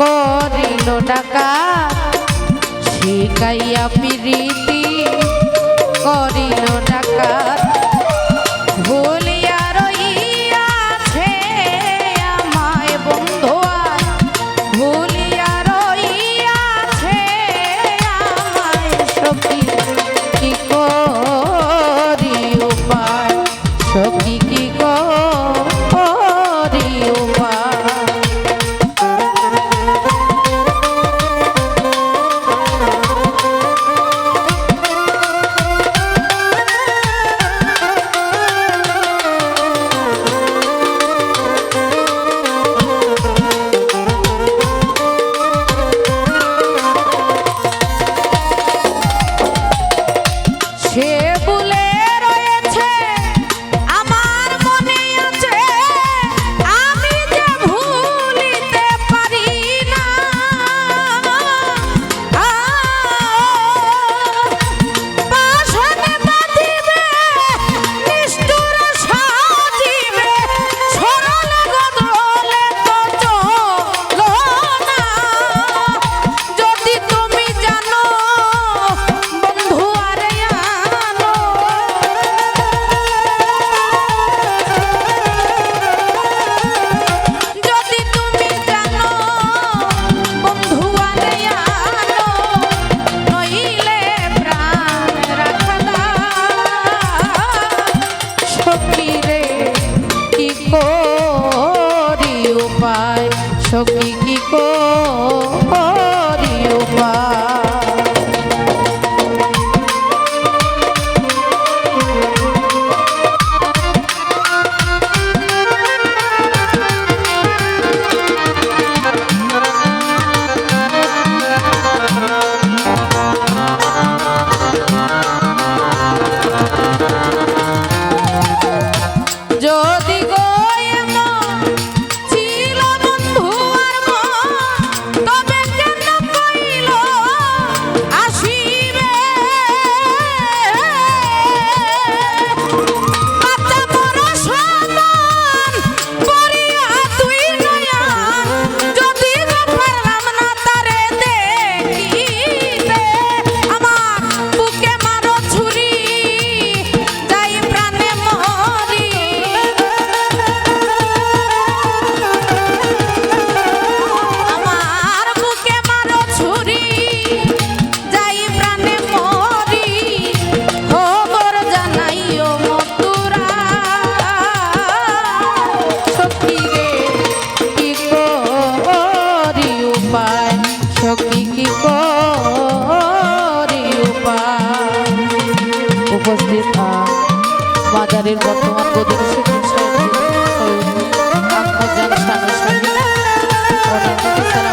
করিল ডাকা শিকাইয়া প্রীতি করিল ডাকা। ভুলিয়া took me শিক্ষক